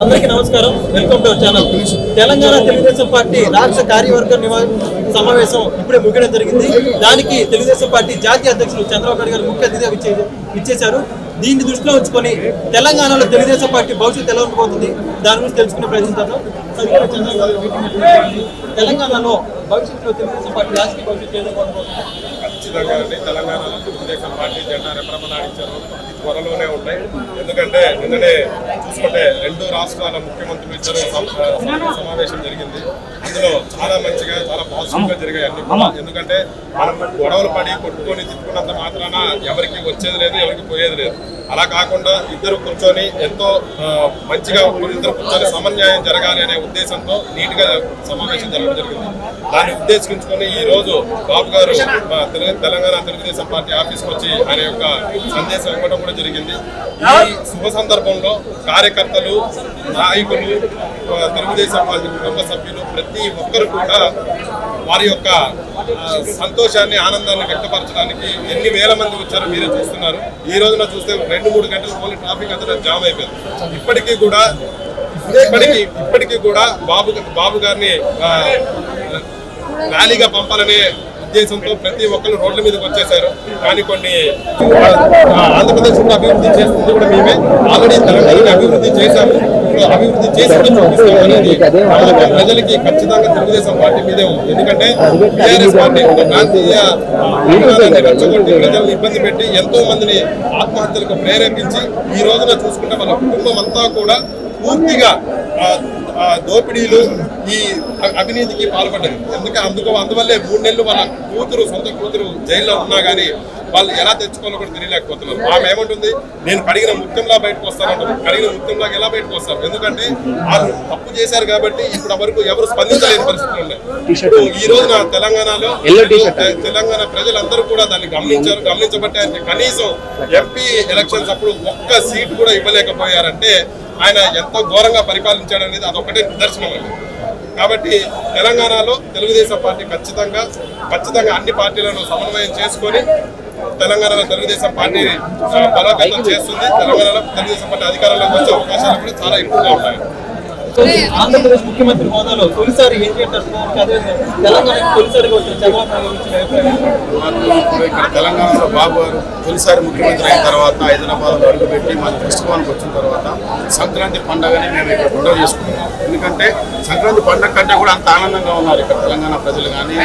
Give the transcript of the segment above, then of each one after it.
అందరికీ నమస్కారం. Welcome to our channel. Telangana Telugu Desam party రాష్ట్ర కార్యవర్గ నివా సమావేశం ఇప్పుడే ముగియడం జరిగింది. దానికి తెలుగుదేశం పార్టీ జాతీయ అధ్యక్షులు చంద్రబాబు నాయుడు గారు ముఖ్య అతిథిగా విచ్చే- విచ్చేశారు. దీన్ని దృష్టిలో ఉంచుకొని తెలంగాణలో తెలుగుదేశం పార్టీ భవిష్యత్తు ఎలా ఉండబోతుంది దాని గురించి తెలుసుకునే ప్రయత్నిస్తాను తెలంగాణలో భవిష్యత్తులో తెలుగుదేశం పార్టీ రాజకీయ భవిష్యత్తు ఏదో ఖచ్చితంగా తెలంగాణలో తెలుగుదేశం పార్టీ జెండా రెపరెపలాడించారు. త్వరలోనే ఉంటాయి. ఎందుకంటే నిన్ననే చూసుకుంటే రెండు రాష్ట్రాల ముఖ్యమంత్రులు ఇద్దరు సమావేశం జరిగింది. అందులో చాలా మంచిగా చాలా పాజిటివ్గా జరిగాయి అన్ని కూడా. ఎందుకంటే మనం గొడవలు పడి కొట్టుకొని తిట్టుకున్నంత మాత్రాన ఎవరికి వచ్చేది లేదు ఎవరికి పోయేది లేదు. అలా కాకుండా ఇద్దరు కూర్చొని ఎంతో మంచిగా ఇద్దరు కూర్చొని సమన్యాయం జరగాలి అనే ఉద్దేశంతో నీట్గా సమావేశం జరగడం జరిగింది. దాన్ని ఉద్దేశించుకొని ఈ రోజు బాబు గారు తెలంగాణ తెలుగుదేశం పార్టీ ఆఫీస్కి వచ్చి ఆయన యొక్క సందేశం ఇవ్వడం కూడా జరిగింది. ఈ శుభ సందర్భంలో కార్యకర్తలు నాయకులు తెలుగుదేశం పార్టీ కుటుంబ సభ్యులు ప్రతి ఒక్కరు కూడా వారి యొక్క సంతోషాన్ని ఆనందాన్ని వ్యక్తపరచడానికి ఎన్ని వేల మంది వచ్చారో మీరే చూస్తున్నారు. ఈ రోజున చూస్తే రెండు మూడు గంటలు ఓన్లీ ట్రాఫిక్ అంతా జామ్ అయిపోయింది. ఇప్పటికీ కూడా ఇప్పటికీ ఇప్పటికీ కూడా బాబు బాబు గారిని ర్యాలీగా పంపాలనే ఉద్దేశంతో ప్రతి ఒక్కరు రోడ్ల మీదకి వచ్చేసారు కానీ కొన్ని ఆంధ్రప్రదేశ్ కూడా అభివృద్ధి చేస్తుంది కూడా మేమే. ఆల్రెడీ తెలంగాణ అభివృద్ధి చేశాము. అభివృద్ధి చేసి కూడా చూపిస్తాం అనేది ప్రజలకి ఖచ్చితంగా తెలుగుదేశం పార్టీ మీదే ఉంది. ఎందుకంటే టీఆర్ఎస్ పార్టీ ఒక ప్రాంతీయ రెచ్చగొట్టి ప్రజలను ఇబ్బంది పెట్టి ఎంతో మందిని ఆత్మహత్యలకు ప్రేరేపించి ఈ రోజున చూసుకుంటే వాళ్ళ కుటుంబం అంతా కూడా పూర్తిగా దోపిడీలు ఈ అవినీతికి పాల్పడ్డది ఎందుకంటే అందుకు అందువల్లే మూడు నెలలు వాళ్ళ కూతురు సొంత కూతురు జైల్లో ఉన్నా కానీ వాళ్ళు ఎలా తెచ్చుకోవాలో కూడా తెలియలేకపోతున్నారు. ఆమె ఏమంటుంది? నేను కడిగిన ముత్యంలా బయటకు వస్తానంటారు కడిగిన ముత్యంలాగా ఎలా బయటకు వస్తారు? ఎందుకంటే వాళ్ళు తప్పు చేశారు కాబట్టి ఇప్పుడు వరకు ఎవరు స్పందించలేని పరిస్థితులు ఉన్నాయి. ఈ రోజున తెలంగాణలో తెలంగాణ ప్రజలందరూ కూడా దాన్ని గమనించారు గమనించబట్టే కనీసం ఎంపీ ఎలక్షన్స్ అప్పుడు ఒక్క సీట్ కూడా ఇవ్వలేకపోయారంటే ఆయన ఎంతో ఘోరంగా పరిపాలించాడు అనేది అదొకటే నిదర్శనం అండి. కాబట్టి తెలంగాణలో తెలుగుదేశం పార్టీ ఖచ్చితంగా ఖచ్చితంగా అన్ని పార్టీలను సమన్వయం చేసుకొని తెలంగాణలో తెలుగుదేశం పార్టీ బలోపేతం చేస్తుంది. తెలంగాణలో తెలుగుదేశం పార్టీ అధికారంలోకి వచ్చే అవకాశాలు కూడా చాలా ఎక్కువగా ఉన్నాయి. ఆంధ్రప్రదేశ్ ముఖ్యమంత్రి హోదాలో తొలిసారి ఎన్టీఆర్ తెలంగాణ తొలిసారి తొలిసారిగా వచ్చిన చంద్రబాబు ఇప్పుడు ఇక్కడ తెలంగాణలో బాబు గారు తొలిసారి ముఖ్యమంత్రి అయిన తర్వాత హైదరాబాద్లో అడుగుపెట్టి మన ఫెస్టివల్కి వచ్చిన తర్వాత సంక్రాంతి పండుగని మేము ఇక్కడ గొడవ చేసుకుంటున్నాం ఎందుకంటే సంక్రాంతి పండుగ కంటే కూడా అంత ఆనందంగా ఉన్నారు ఇక్కడ తెలంగాణ ప్రజలు కానీ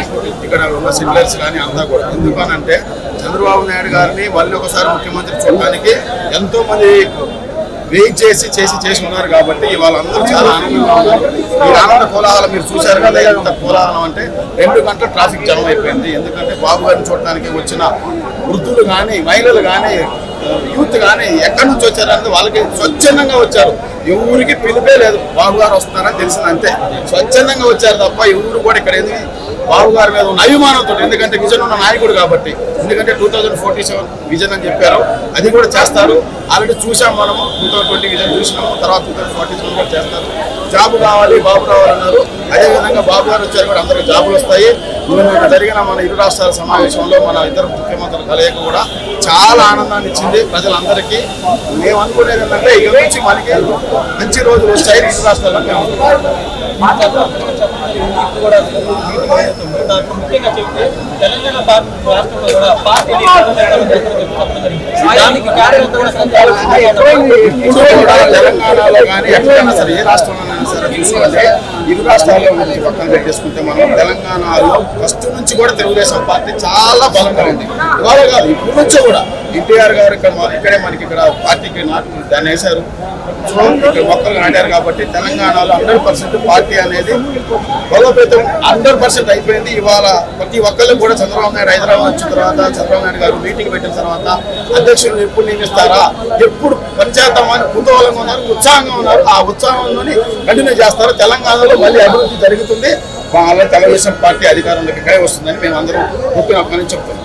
ఇక్కడ ఉన్న సిటిలర్స్ కానీ అంతా కూడా. ఎందుకనంటే చంద్రబాబు నాయుడు గారిని మళ్ళీ ఒకసారి ముఖ్యమంత్రి చూడడానికి ఎంతోమంది వెయిట్ చేసి చేసి చేసి ఉన్నారు కాబట్టి వాళ్ళందరూ చాలా ఆనందంగా ఉన్నారు. ఈ ఆనంద కోలాహలం మీరు చూశారు కదా ఇంత కోలాహలం అంటే రెండు గంటల ట్రాఫిక్ జామ్ అయిపోయింది. ఎందుకంటే బాబు గారిని చూడటానికి వచ్చిన వృద్ధులు కానీ మహిళలు కానీ యూత్ కానీ ఎక్కడి నుంచి వచ్చారనేది వాళ్ళకి స్వచ్ఛందంగా వచ్చారు. ఎవరికి పిలిపే లేదు. బాబు గారు వస్తున్నారని తెలిసింది అంతే. స్వచ్ఛందంగా వచ్చారు తప్ప ఎవరు కూడా ఇక్కడ ఎందుకు బాబు గారి మీద ఉన్న అభిమానంతో ఎందుకంటే విజన్ ఉన్న నాయకుడు కాబట్టి ఎందుకంటే two thousand forty seven vision అని చెప్పారు. అది కూడా చేస్తారు. ఆల్రెడీ చూసాం మనము టూ థౌసండ్ ట్వంటీ విజన్ చూసినాము తర్వాత టూ థౌసండ్ ఫార్టీ సెవెన్ కూడా చేస్తారు. జాబ్ కావాలి బాబు రావాలన్నారు. అదేవిధంగా బాబు గారు వచ్చారు కూడా అందరికి జాబులు వస్తాయి. నిన్న జరిగిన మన ఇరు రాష్ట్రాల సమావేశంలో మన ఇద్దరు ముఖ్యమంత్రుల కలయిక కూడా చాలా ఆనందాన్ని ఇచ్చింది ప్రజలందరికీ. మేము అనుకునేది ఏంటంటే ఇక నుంచి మనకి మంచి రోజులు వచ్చాయి ఇరు రాష్ట్రాల్లో మేము ఇప్పుడు కూడా ముఖ్యంగా చెప్తే తెలంగాణ రాష్ట్రంలో కూడా దానికి కూడా తెలంగాణలో కానీ ఎక్కడైనా సరే ఏ రాష్ట్రంలో సరే చూసుకోండి ఇరు రాష్ట్రాల్లో నుంచి పక్కన పెట్టేసుకుంటే మనం తెలంగాణలో ఫస్ట్ నుంచి కూడా తెలుగుదేశం పార్టీ చాలా బలంగా ఉంది. ఇవాళ కాదు ఇప్పుడు నుంచి కూడా ఎన్టీఆర్ గారు ఇక్కడ ఇక్కడే మనకి ఇక్కడ పార్టీకి నాటు దాన్ని వేశారు. సో ఇక్కడ మొక్కలు నాటారు కాబట్టి తెలంగాణలో హండ్రెడ్ పర్సెంట్ పార్టీ అనేది బలోపేతం హండ్రెడ్ పర్సెంట్ అయిపోయింది. ఇవాళ ప్రతి ఒక్కళ్ళు కూడా చంద్రబాబు నాయుడు హైదరాబాద్ వచ్చిన తర్వాత చంద్రబాబు నాయుడు గారు మీటింగ్ పెట్టిన తర్వాత అధ్యక్షులు ఎప్పుడు నియమిస్తారా? ఎప్పుడు పనిచేద్దామని కుతూహలంగా ఉన్నారు ఉత్సాహంగా ఉన్నారు. ఆ ఉత్సాహంలోని కంటిన్యూ చేస్తారు. తెలంగాణలో మళ్ళీ అభివృద్ధి జరుగుతుంది. వాళ్ళ తెలుగుదేశం పార్టీ అధికారంలోకి ఇక్కడే వస్తుందని మేము అందరం ముఖ్యంగా చెప్తున్నాం.